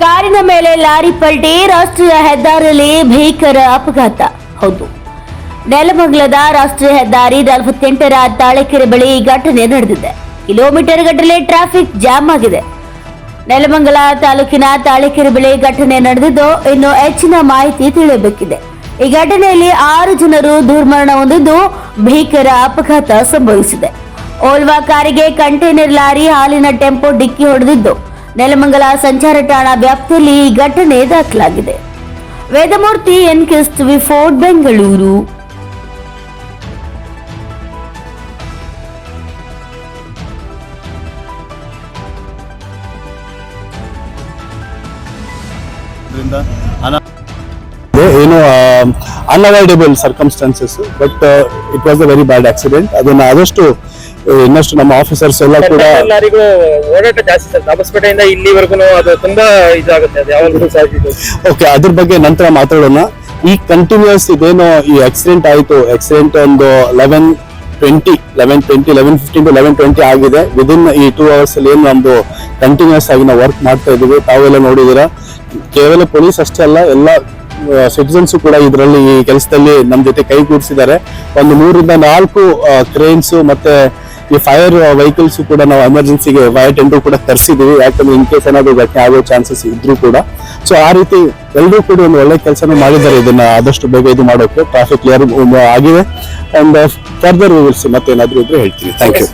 ಕಾರಿನ ಮೇಲೆ ಲಾರಿ ಪಲ್ಟಿ, ರಾಷ್ಟ್ರೀಯ ಹೆದ್ದಾರಿಯಲ್ಲಿ ಭೀಕರ ಅಪಘಾತ. ಹೌದು. ನೆಲಮಂಗಲದ ರಾಷ್ಟ್ರೀಯ ಹೆದ್ದಾರಿ ನಲವತ್ತೆಂಟರ ತಾಳೆಕೆರೆ ಬಳಿ ಈ ಘಟನೆ ನಡೆದಿದೆ. ಕಿಲೋಮೀಟರ್ ಗಟ್ಟಲೆ ಟ್ರಾಫಿಕ್ ಜಾಮ್ ಆಗಿದೆ. ನೆಲಮಂಗಲ ತಾಲೂಕಿನ ತಾಳೆಕೆರೆ ಬಳಿ ಘಟನೆ ನಡೆದಿದ್ದು ಇನ್ನು ಹೆಚ್ಚಿನ ಮಾಹಿತಿ ತಿಳಿಯಬೇಕಿದೆ. ಈ ಘಟನೆಯಲ್ಲಿ ಆರು ಜನರು ದುರ್ಮರಣ ಹೊಂದಿದ್ದು ಭೀಕರ ಅಪಘಾತ ಸಂಭವಿಸಿದೆ. ಓಲ್ವಾ ಕಾರಿಗೆ ಕಂಟೈನರ್ ಲಾರಿ ಹಾಲಿನ ಟೆಂಪೋ ಡಿಕ್ಕಿ ಹೊಡೆದಿದ್ದು. ನೆಲಮಂಗಲ ಸಂಚಾರ ಠಾಣಾ ವ್ಯಾಪ್ತಿಯಲ್ಲಿ ಈ ಘಟನೆ ದಾಖಲಾಗಿದೆ. ವೇದಮೂರ್ತಿ ಎನ್ ಕಿಸ್ಟ್ ಫೋರ್ಟ್ ಬೆಂಗಳೂರು. ಏನು unavoidable circumstances but it was a very bad accident ಅದನ್ನ ಆದಷ್ಟು ಇನ್ನಷ್ಟು ನಮ್ಮ ಆಫೀಸರ್ಸ್ ಎಲ್ಲ ಕೂಡ ಎಲ್ಲರಿಗೂ ಓಡಾಟ ಜಾಸ್ತಿ ಸರ್. ದಾಬಸ್ಪೇಟೆಯಿಂದ ಇಲ್ಲಿವರೆಗೂ ಅದು ತುಂಬಾ ಇದಾಗುತ್ತೆ. ಅದು ಯಾವಾಗಲೂ ಓಕೆ ಅದ್ರ ಬಗ್ಗೆ ನಂತರ ಮಾತಾಡೋಣ. ಈ ಕಂಟಿನ್ಯೂಸ್ ಇದೇನು ಈ ಆಕ್ಸಿಡೆಂಟ್ ಆಯಿತು. ಆಕ್ಸಿಡೆಂಟ್ ಒಂದು eleven twenty eleven twenty eleven fifteen to eleven twenty ಆಗಿದೆ. ವಿದಿನ್ ಈ ಟೂ ಅವರ್ಸ್ ಅಲ್ಲಿ ಏನು ನಮ್ದು ಕಂಟಿನ್ಯೂಸ್ ಆಗಿ ನಾವು ವರ್ಕ್ ಮಾಡ್ತಾ ಇದೀವಿ ತಾವೆಲ್ಲ ನೋಡಿದೀರಾ ಕೇವಲ ಪೊಲೀಸ್ ಅಷ್ಟೇ ಅಲ್ಲ ಎಲ್ಲ ಸಿಟಿಸನ್ಸ್ ಕೂಡ ಇದರಲ್ಲಿ ಈ ಕೆಲಸದಲ್ಲಿ ನಮ್ಮ ಜೊತೆ ಕೈಗೂಡಿಸಿದ್ದಾರೆ ಒಂದು ಮೂರಿಂದ ನಾಲ್ಕು ಕ್ರೇನ್ಸ್ ಮತ್ತೆ ಈ ಫೈರ್ ವೆಹಿಕಲ್ಸ್ ಕೂಡ ನಾವು ಎಮರ್ಜೆನ್ಸಿಗೆ ಫೈರ್ ಟೆಂಡರ್ ಕೂಡ ತರಿಸಿದೀವಿ ಯಾಕಂದ್ರೆ ಇನ್ ಕೇಸ್ ಏನಾದ್ರು ಘಟನೆ ಆಗೋ ಚಾನ್ಸಸ್ ಇದ್ರೂ ಕೂಡ. ಸೊ ಆ ರೀತಿ ಎಲ್ಲರೂ ಕೂಡ ಒಂದು ಒಳ್ಳೆ ಕೆಲಸನ ಮಾಡಿದ್ದಾರೆ. ಇದನ್ನ ಆದಷ್ಟು ಬೇಗ ಇದು ಮಾಡೋಕೆ ಟ್ರಾಫಿಕ್ ಕ್ಲಿಯರ್ ಆಗಿದೆ. ಅಂಡ್ ಫರ್ದರ್ ವಿಲ್ಸ್ ಮತ್ತೇನಾದ್ರೂ ಇದ್ರೆ ಹೇಳ್ತೀನಿ. Thank you